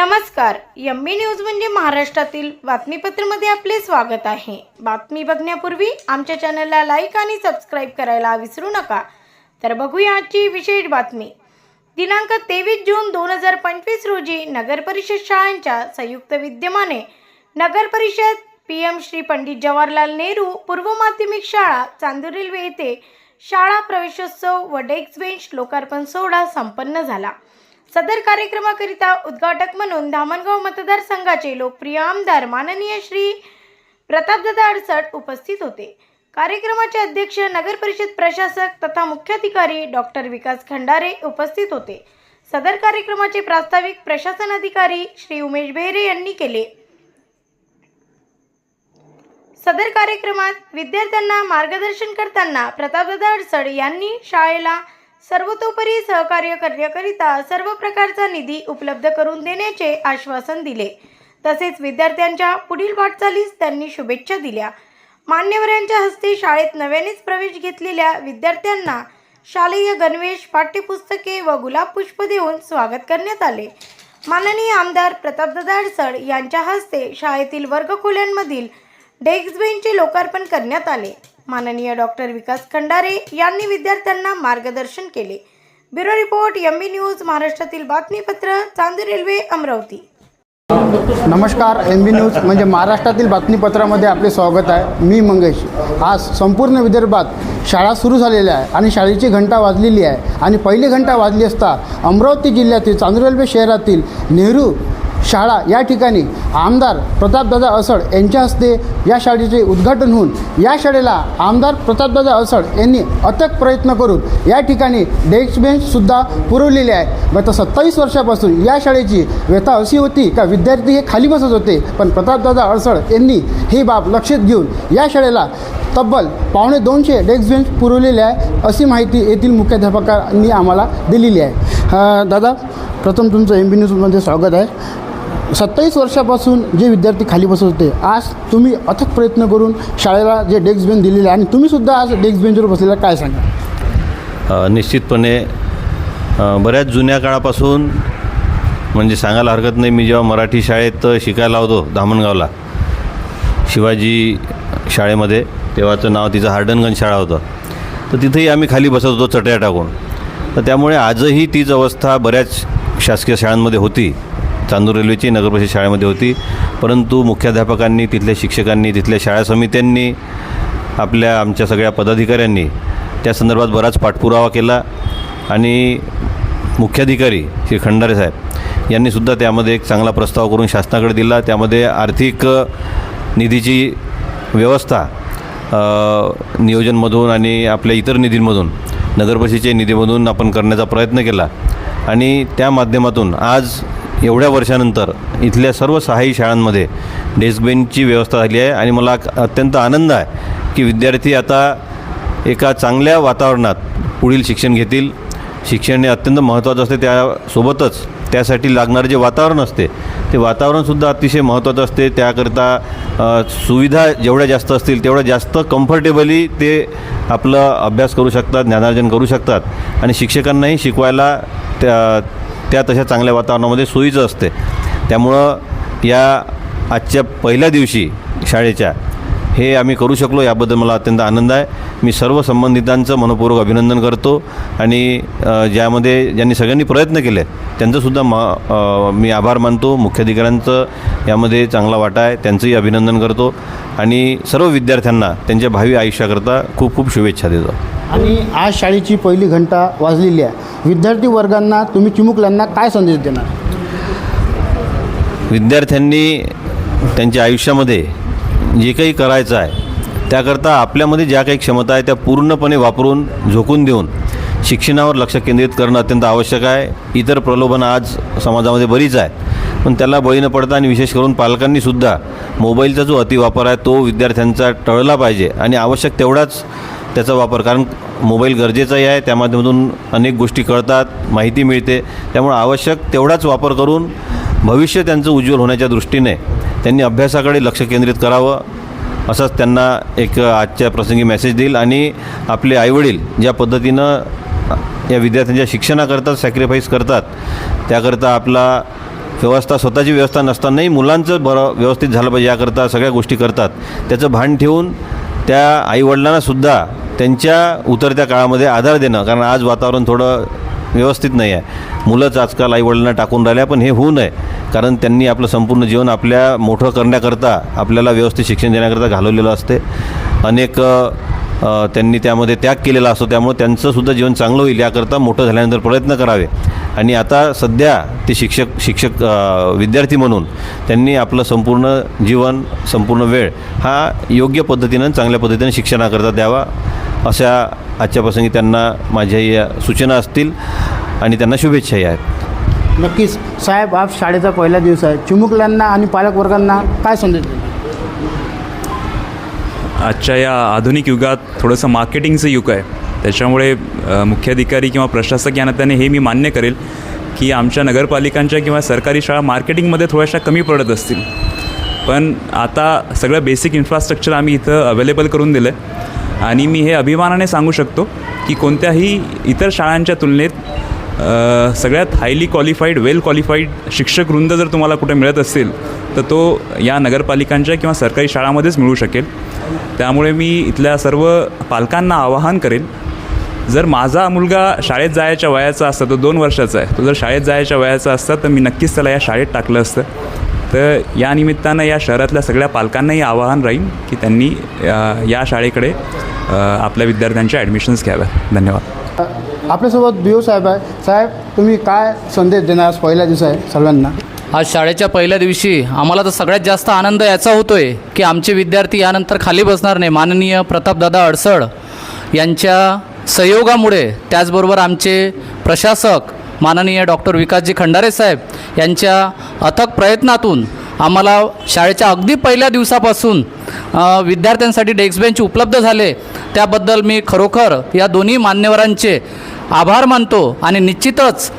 नमस्कार yummy news म्हणजे महाराष्ट्रातील बातमीपत्रमध्ये आपले स्वागत आहे. बातमी बघण्यापूर्वी आमच्या चॅनलला लाईक आणि सबस्क्राईब करायला विसरू नका. तर बघूया आजची विशेष बातमी. दिनांक तेवीस जून दोन हजार पंचवीस रोजी नगरपरिषद शाळांच्या संयुक्त विद्यमाने नगरपरिषद पी एम श्री पंडित जवाहरलाल नेहरू पूर्व माध्यमिक शाळा चांदूर रेल्वे येथे शाळा प्रवेशोत्सव व डेस्क बेंच लोकार्पण सोहळा संपन्न झाला. सदर कार्यक्रमाकरिता उद्घाटक म्हणून धामणगाव मतदारसंघाचे लोकप्रिय आमदार माननीय श्री प्रतापदादा अडसट उपस्थित होते. कार्यक्रमाचे अध्यक्ष नगर परिषद प्रशासक तथा मुख्याधिकारी डॉक्टर विकास खंडारे उपस्थित होते. सदर कार्यक्रमाचे प्रास्ताविक प्रशासन अधिकारी श्री उमेश बेहरे यांनी केले. सदर कार्यक्रमात विद्यार्थ्यांना मार्गदर्शन करताना प्रतापदादा अडसड यांनी शाळेला सर्वतोपरी सहकार्य करण्याकरिता सर्व प्रकारचा निधी उपलब्ध करून देण्याचे आश्वासन दिले. तसेच विद्यार्थ्यांच्या पुढील वाटचालीस त्यांनी शुभेच्छा दिल्या. मान्यवरांच्या हस्ते शाळेत नव्यानेच प्रवेश घेतलेल्या विद्यार्थ्यांना शालेय गणवेश पाठ्यपुस्तके व गुलाब पुष्प देऊन स्वागत करण्यात आले. माननीय आमदार प्रतापदादा अडसड यांच्या हस्ते शाळेतील वर्गखोल्यांमधील डेस्क बेंचचे लोकार्पण करण्यात आले. माननीय डॉक्टर विकास खंडारे यांनी विद्यार्थ्यांना मार्गदर्शन केले. ब्युरो रिपोर्ट एमबी न्यूज महाराष्ट्रातील बातमीपत्र चांदी रेल्वे अमरावती. नमस्कार एम बी न्यूज म्हणजे महाराष्ट्रातील बातमीपत्रामध्ये आपले स्वागत आहे. मी मंगेश. आज संपूर्ण विदर्भात शाळा सुरू झालेल्या आहे आणि शाळेची घंटा वाजलेली आहे. आणि पहिली घंटा वाजली असता अमरावती जिल्ह्यातील चांदूर रेल्वे शहरातील नेहरू शाळा या ठिकाणी आमदार प्रतापदादा असड यांच्या हस्ते या शाळेचे उद्घाटन होऊन या शाळेला आमदार प्रतापदादा असड यांनी अथक प्रयत्न करून या ठिकाणी डेस्क बेंचसुद्धा पुरवलेले आहे. गत सत्तावीस वर्षापासून या शाळेची व्यथा अशी होती का विद्यार्थी हे खाली बसत होते पण प्रतापदादा अडसड यांनी ही बाब लक्षात घेऊन या शाळेला तब्बल पावणे दोनशे डेस्क बेंच पुरवलेले आहे अशी माहिती येथील मुख्याध्यापकांनी आम्हाला दिलेली आहे. दादा प्रथम तुमचं एम बी न्यूजमध्ये स्वागत आहे. सत्तावीस वर्षापासून जे विद्यार्थी खाली बसत होते आज तुम्ही अथक प्रयत्न करून शाळेला जे डेस्क बेंच दिलेले आहे आणि तुम्हीसुद्धा आज डेस्क बेंचवर बसलेला काय सांगा? निश्चितपणे बऱ्याच जुन्या काळापासून म्हणजे सांगायला हरकत नाही मी जेव्हा मराठी शाळेत शिकायला होतो धामणगावला शिवाजी शाळेमध्ये तेव्हाचं नाव तिचं हार्डनगंज शाळा होतं. तर तिथेही आम्ही खाली बसत होतो चटया टाकून. तर त्यामुळे आजही तीच अवस्था बऱ्याच शासकीय शाळांमध्ये होती. चांदूर रेल्वेची नगरपरिषद शाळेमध्ये होती. परंतु मुख्याध्यापकांनी तिथल्या शिक्षकांनी तिथल्या शाळा समित्यांनी आपल्या आमच्या सगळ्या पदाधिकाऱ्यांनी त्या संदर्भात बराच पाठपुरावा केला आणि मुख्याधिकारी श्री खंडारे साहेब यांनीसुद्धा त्यामध्ये एक चांगला प्रस्ताव करून शासनाकडे दिला. त्यामध्ये आर्थिक निधीची व्यवस्था नियोजनमधून आणि आपल्या इतर निधींमधून नगरपरिषदेच्या निधीमधून आपण करण्याचा प्रयत्न केला. आणि त्या माध्यमातून आज एवढ्या वर्षानंतर इथल्या सर्व सहाही शाळांमध्ये डेस्क बेंचची व्यवस्था झाली आहे आणि मला अत्यंत आनंद आहे की विद्यार्थी आता एका चांगल्या वातावरणात पुढील शिक्षण घेतील. शिक्षण हे अत्यंत महत्त्वाचं असते. त्यासोबतच त्यासाठी लागणारं जे वातावरण असते ते वातावरणसुद्धा अतिशय महत्त्वाचं असते. त्याकरिता सुविधा जेवढ्या जास्त असतील तेवढ्या जास्त कम्फर्टेबली ते आपलं अभ्यास करू शकतात ज्ञानार्जन करू शकतात. आणि शिक्षकांनाही शिकवायला त्या त्या तशा चांगल्या वातावरणामध्ये सोयीचं असते. त्यामुळं या आजच्या पहिल्या दिवशी शाळेच्या हे आम्ही करू शकलो याबद्दल मला अत्यंत आनंद आहे. मी सर्व संबंधितांचं मनपूर्वक अभिनंदन करतो आणि ज्यामध्ये ज्यांनी सगळ्यांनी प्रयत्न केले त्यांचंसुद्धा म मी आभार मानतो. मुख्याधिकाऱ्यांचं यामध्ये चांगला वाटा आहे त्यांचंही अभिनंदन करतो. आणि सर्व विद्यार्थ्यांना त्यांच्या भावी आयुष्याकरता खूप खूप शुभेच्छा देतो. आणि आज शाळेची पहिली घंटा वाजलेली आहे. विद्यार्थी वर्गांना तुम्ही चिमुकल्यांना काय संदेश देणार? विद्यार्थ्यांनी त्यांच्या आयुष्यामध्ये जे काही करायचं आहे त्याकरता आपल्यामध्ये ज्या काही क्षमता आहे त्या पूर्णपणे वापरून झोकून देऊन शिक्षणावर लक्ष केंद्रित करणं अत्यंत आवश्यक आहे. इतर प्रलोभनं आज समाजामध्ये बरीच आहे पण त्याला बळी न पडता आणि विशेष करून पालकांनीसुद्धा मोबाईलचा जो अतिवापर आहे तो विद्यार्थ्यांचा टळला पाहिजे. आणि आवश्यक तेवढाच त्याचा वापर कारण मोबाईल गरजेचाही आहे. त्या माध्यमातून अनेक गोष्टी कळतात माहिती मिळते. त्यामुळे आवश्यक तेवढाच वापर करून भविष्य त्यांचं उज्ज्वल होण्याच्या दृष्टीने त्यांनी अभ्यासाकडे लक्ष केंद्रित करावं. असंच त्यांना एक आजच्या प्रसंगी मेसेज देईल आणि आपले आईवडील ज्या पद्धतीनं या विद्यार्थ्यांच्या शिक्षणाकरता सॅक्रिफाईस करतात त्याकरता आपला व्यवस्था स्वतःची व्यवस्था नसतानाही मुलांचं बरं व्यवस्थित झालं पाहिजे याकरता सगळ्या गोष्टी करतात. त्याचं भान ठेवून त्या आईवडिलांनासुद्धा त्यांच्या उतरत्या काळामध्ये आधार देणं कारण आज वातावरण थोडं व्यवस्थित नाही आहे मुलंच आजकाल आईवडिलांना टाकून राहिल्या पण हे होऊ नये. कारण त्यांनी आपलं संपूर्ण जीवन आपल्या मोठं करण्याकरता आपल्याला व्यवस्थित शिक्षण देण्याकरता घालवलेलं असते. अनेक त्यांनी त्यामध्ये त्याग केलेला असतो. त्यामुळे त्यांचंसुद्धा जीवन चांगलं होईल याकरता मोठं झाल्यानंतर प्रयत्न करावे. आणि आता सध्या ते शिक्षक शिक्षक विद्यार्थी म्हणून त्यांनी आपलं संपूर्ण जीवन संपूर्ण वेळ हा योग्य पद्धतीनं चांगल्या पद्धतीनं शिक्षणाकरता द्यावा अशा आजच्या प्रसंगी त्यांना माझ्या या सूचना असतील. आणि त्यांना शुभेच्छाही आहेत. नक्कीच. साहेब आप शाळेचा पहिला दिवस आहे. चिमुकल्यांना आणि पालकवर्गांना काय संदेश देणार? आजच्या या आधुनिक युगात थोडंसं मार्केटिंगचं युग आहे. त्याच्यामुळे मुख्याधिकारी किंवा प्रशासक या नात्याने हे मी मान्य करेल की आमच्या नगरपालिकांच्या किंवा सरकारी शाळा मार्केटिंगमध्ये थोड्याशा कमी पडत असतील. पण आता सगळं बेसिक इन्फ्रास्ट्रक्चर आम्ही इथं अवेलेबल करून दिलं आहे आणि मी हे अभिमानाने सांगू शकतो की कोणत्याही इतर शाळांच्या तुलनेत सगळ्यात हायली क्वालिफाईड वेल क्वालिफाईड शिक्षक वृंद जर तुम्हाला कुठे मिळत असेल तर तो या नगरपालिकांच्या किंवा सरकारी शाळामध्येच मिळू शकेल. त्यामुळे मी इथल्या सर्व पालकांना आवाहन करेन जर माझा मुलगा शाळेत जायच्या वयाचा असता तो दोन वर्षाचा आहे तो जर शाळेत जायच्या वयाचा असता तर मी नक्कीच त्याला या शाळेत टाकलं असतं. तर या निमित्तानं या शहरातल्या सगळ्या पालकांनाही आवाहन राहील की त्यांनी या शाळेकडे आपल्या विद्यार्थ्यांच्या ॲडमिशन्स घ्याव्या धन्यवाद. आपल्यासोबत बी ओ साहेब आहे. साहेब तुम्ही काय संदेश देणार आज पहिला दिवस आहे सर्वांना आज शाळेच्या पहिल्या दिवशी आम्हाला तर सगळ्यात जास्त आनंद याचा होतो आहे की आमचे विद्यार्थी यानंतर खाली बसणार नाही. माननीय प्रतापदादा अडसळ यांच्या सहयोगामुळे त्याचबरोबर आमचे प्रशासक माननीय डॉक्टर विकासजी खंडारे साहेब यांच्या अथक प्रयत्नातून आम्हाला शाळेच्या अगदी पहिल्या दिवसापासून विद्यार्थ्यांसाठी डेस्क बेंच उपलब्ध झाले. त्याबद्दल मी खरोखर या दोन्ही मान्यवरांचे आभार मानतो आणि निश्चितच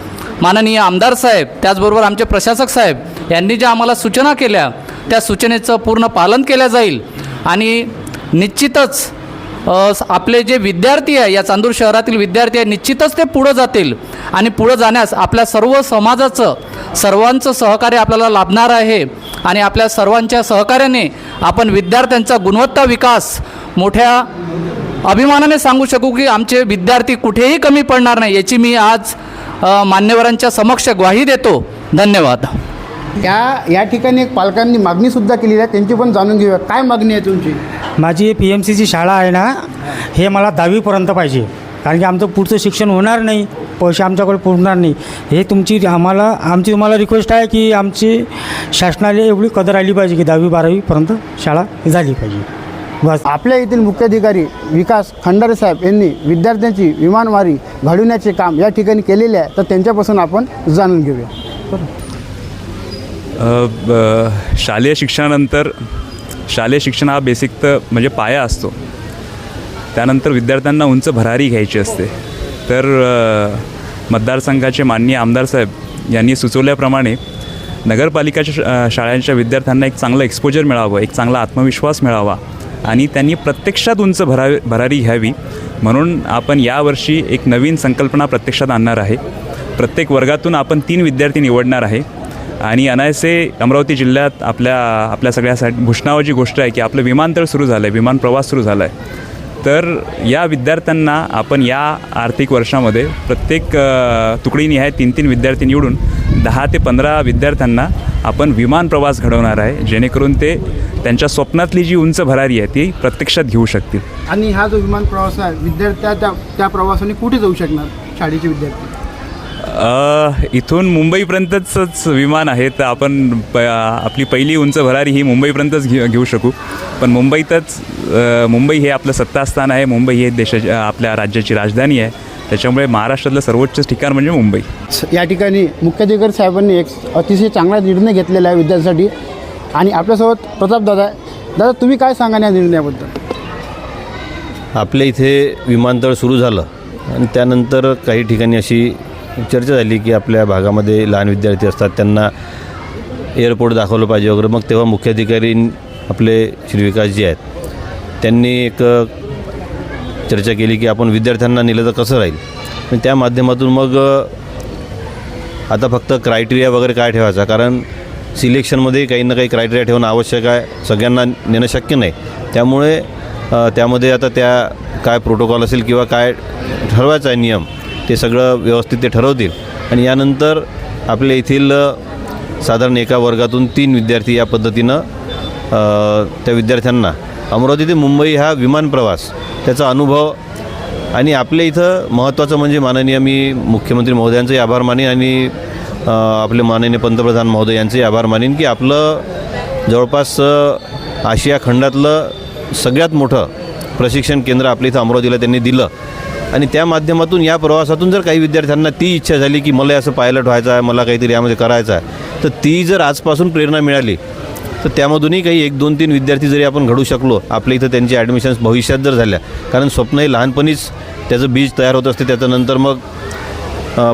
माननीय आमदार साहेब त्याचबरोबर आमचे प्रशासक साहेब यांनी ज्या आम्हाला सूचना केल्या त्या सूचनेचं पूर्ण पालन केलं जाईल. आणि निश्चितच आपले जे विद्यार्थी आहे या चांदूर शहरातील विद्यार्थी आहे निश्चितच ते पुढं जातील. आणि पुढं जाण्यास आपल्या सर्व समाजाचं सर्वांचं सहकार्य आपल्याला लाभणार आहे. आणि आपल्या सर्वांच्या सहकार्याने आपण विद्यार्थ्यांचा गुणवत्ता विकास मोठ्या अभिमानाने सांगू शकू की आमचे विद्यार्थी कुठेही कमी पडणार नाही याची मी आज मान्यवरांच्या समक्ष ग्वाही देतो. धन्यवाद. या या ठिकाणी एक पालकांनी मागणीसुद्धा केलेली आहे त्यांची पण जाणून घेऊया. काय मागणी आहे तुमची? माझी पी एम सीची शाळा आहे ना हे मला दहावीपर्यंत पाहिजे. कारण की आमचं पुढचं शिक्षण होणार नाही पैसे आमच्याकडे पुरणार नाही. हे तुमची आम्हाला आमची तुम्हाला रिक्वेस्ट आहे की आमची शासनाला एवढी कदर आली पाहिजे की दहावी बारावीपर्यंत शाळा झाली पाहिजे. बस. आपल्या येथील मुख्याधिकारी विकास खंडारे साहेब यांनी विद्यार्थ्यांची विमानवारी घडविण्याचे काम या ठिकाणी केलेले आहे तर त्यांच्यापासून आपण जाणून घेऊया. ब- शालेय शिक्षणानंतर शालेय शिक्षण हा बेसिक तर म्हणजे पाया असतो. त्यानंतर विद्यार्थ्यांना उंच भरारी घ्यायची असते. तर मतदारसंघाचे माननीय आमदार साहेब यांनी सुचवल्याप्रमाणे नगरपालिकाच्या शाळांच्या विद्यार्थ्यांना एक चांगलं एक्सपोजर मिळावं एक चांगला आत्मविश्वास मिळावा. आणि त्यांनी प्रत्यक्षात उंच भरा भरारी घ्यावी. म्हणून आपण यावर्षी एक नवीन संकल्पना प्रत्यक्षात आणणार आहे. प्रत्येक वर्गातून आपण तीन विद्यार्थी निवडणार आहे. आणि अनायसे अमरावती जिल्ह्यात आपल्या आपल्या सगळ्यासाठी भूषणावरची गोष्ट आहे की आपलं विमानतळ सुरू झालं आहे विमान प्रवास सुरू झाला आहे तर या विद्यार्थ्यांना आपण या आर्थिक वर्षामध्ये प्रत्येक तुकडीनिहाय तीन तीन विद्यार्थी निवडून दहा ते पंधरा विद्यार्थ्यांना आपण विमान प्रवास घडवणार आहे जेणेकरून ते त्यांच्या स्वप्नातली जी उंच भरारी आहे ती प्रत्यक्षात घेऊ शकतील. आणि हा जो विमान प्रवास आहे विद्यार्थ्या त्या त्या प्रवासाने कुठे जाऊ शकणार शाळेचे विद्यार्थी? इथून मुंबईपर्यंतच विमान आहे तर आपण प आपली पहिली उंच भरारी ही मुंबईपर्यंतच घे घेऊ शकू. पण मुंबईतच मुंबई हे आपलं सत्तास्थान आहे मुंबई हे देशाची आपल्या राज्याची राजधानी आहे. त्याच्यामुळे महाराष्ट्रातलं सर्वोच्च ठिकाण म्हणजे मुंबई. या ठिकाणी मुख्याधिकारी साहेबांनी एक अतिशय चांगला निर्णय घेतलेला आहे विद्यार्थ्यांसाठी. आणि आपल्यासोबत प्रताप दादा आहे. दादा तुम्ही काय सांगा या निर्णयाबद्दल? आपल्या इथे विमानतळ सुरू झालं. आणि त्यानंतर काही ठिकाणी अशी चर्चा झाली की आपल्या भागामध्ये लहान विद्यार्थी असतात त्यांना एअरपोर्ट दाखवलं पाहिजे वगैरे. मग तेव्हा मुख्याधिकारी आपले श्री विकासजी आहेत. त्यांनी एक चर्चा केली की आपण विद्यार्थ्यांना नेलं तर कसं राहील? पण त्या माध्यमातून मग आता फक्त क्रायटेरिया वगैरे काय ठेवायचा? कारण सिलेक्शनमध्ये काही ना काही क्रायटेरिया ठेवणं आवश्यक आहे सगळ्यांना नेणं शक्य नाही. त्यामुळे त्यामध्ये आता त्या काय प्रोटोकॉल असेल किंवा काय ठरवायचं आहे नियम ते सगळं व्यवस्थित ते ठरवतील. आणि यानंतर आपल्या येथील साधारण एका वर्गातून तीन विद्यार्थी या पद्धतीनं त्या विद्यार्थ्यांना अमरावती ते मुंबई हा विमान प्रवास त्याचा अनुभव आणि आपल्या इथं महत्त्वाचं म्हणजे माननीय मी मुख्यमंत्री महोदयांचे आभार मानेन आणि आपले माननीय पंतप्रधान महोदय यांचे आभार मानेन की आपलं जवळपास आशिया खंडातलं सगळ्यात मोठं प्रशिक्षण केंद्र आपल्या इथं अमरावतीला त्यांनी दिलं. आणि त्या माध्यमातून या प्रवासातून जर काही विद्यार्थ्यांना ती इच्छा झाली की मला असं पायलट व्हायचं आहे मला काहीतरी यामध्ये करायचं आहे तर ती जर आजपासून प्रेरणा मिळाली तर त्यामधूनही काही एक दोन तीन विद्यार्थी जरी आपण घडू शकलो आपल्या इथं त्यांची ॲडमिशन्स भविष्यात जर झाल्या कारण स्वप्न हे लहानपणीच त्याचं बीज तयार होत असते त्याच्यानंतर मग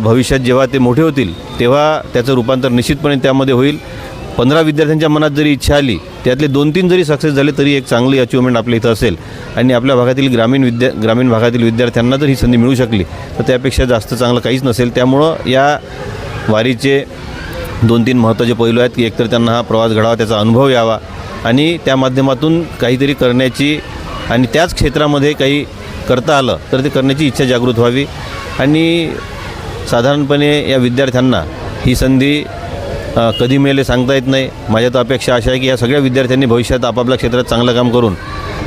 भविष्यात जेव्हा ते मोठे होतील तेव्हा त्याचं रूपांतर निश्चितपणे त्यामध्ये होईल. पंधरा विद्यार्थ्यांच्या मनात जरी इच्छा आली त्यातले दोन तीन जरी सक्सेस झाले तरी एक चांगली अचिव्हमेंट आपल्या इथं असेल. आणि आपल्या भागातील ग्रामीण विद्या ग्रामीण भागातील विद्यार्थ्यांना जर ही संधी मिळू शकली तर त्यापेक्षा जास्त चांगलं काहीच नसेल. त्यामुळं या वारीचे दोन तीन महत्त्वाचे पैलू आहेत की एकतर त्यांना हा प्रवास घडावा त्याचा अनुभव यावा आणि त्या माध्यमातून काहीतरी करण्याची आणि त्याच क्षेत्रामध्ये काही करता आलं तर ते करण्याची इच्छा जागृत व्हावी. आणि साधारणपणे या विद्यार्थ्यांना ही संधी कधी मिळेल सांगता येत नाही. माझ्या तर अपेक्षा अशा आहे की या सगळ्या विद्यार्थ्यांनी भविष्यात आपापल्या क्षेत्रात चांगलं काम करून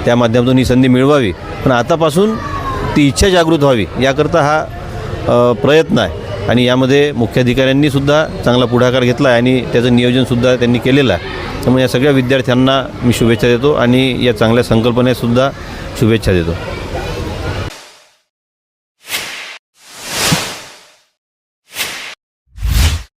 त्या माध्यमातून ही संधी मिळवावी. पण आतापासून ती इच्छा जागृत व्हावी याकरता हा प्रयत्न आहे. आणि यामध्ये मुख्याधिकाऱ्यांनी सुद्धा चांगला पुढाकार घेतला आहे आणि त्याचं नियोजनसुद्धा त्यांनी केलेलं आहे. त्यामुळे या सगळ्या विद्यार्थ्यांना मी शुभेच्छा देतो आणि या चांगल्या संकल्पनेसुद्धा शुभेच्छा देतो.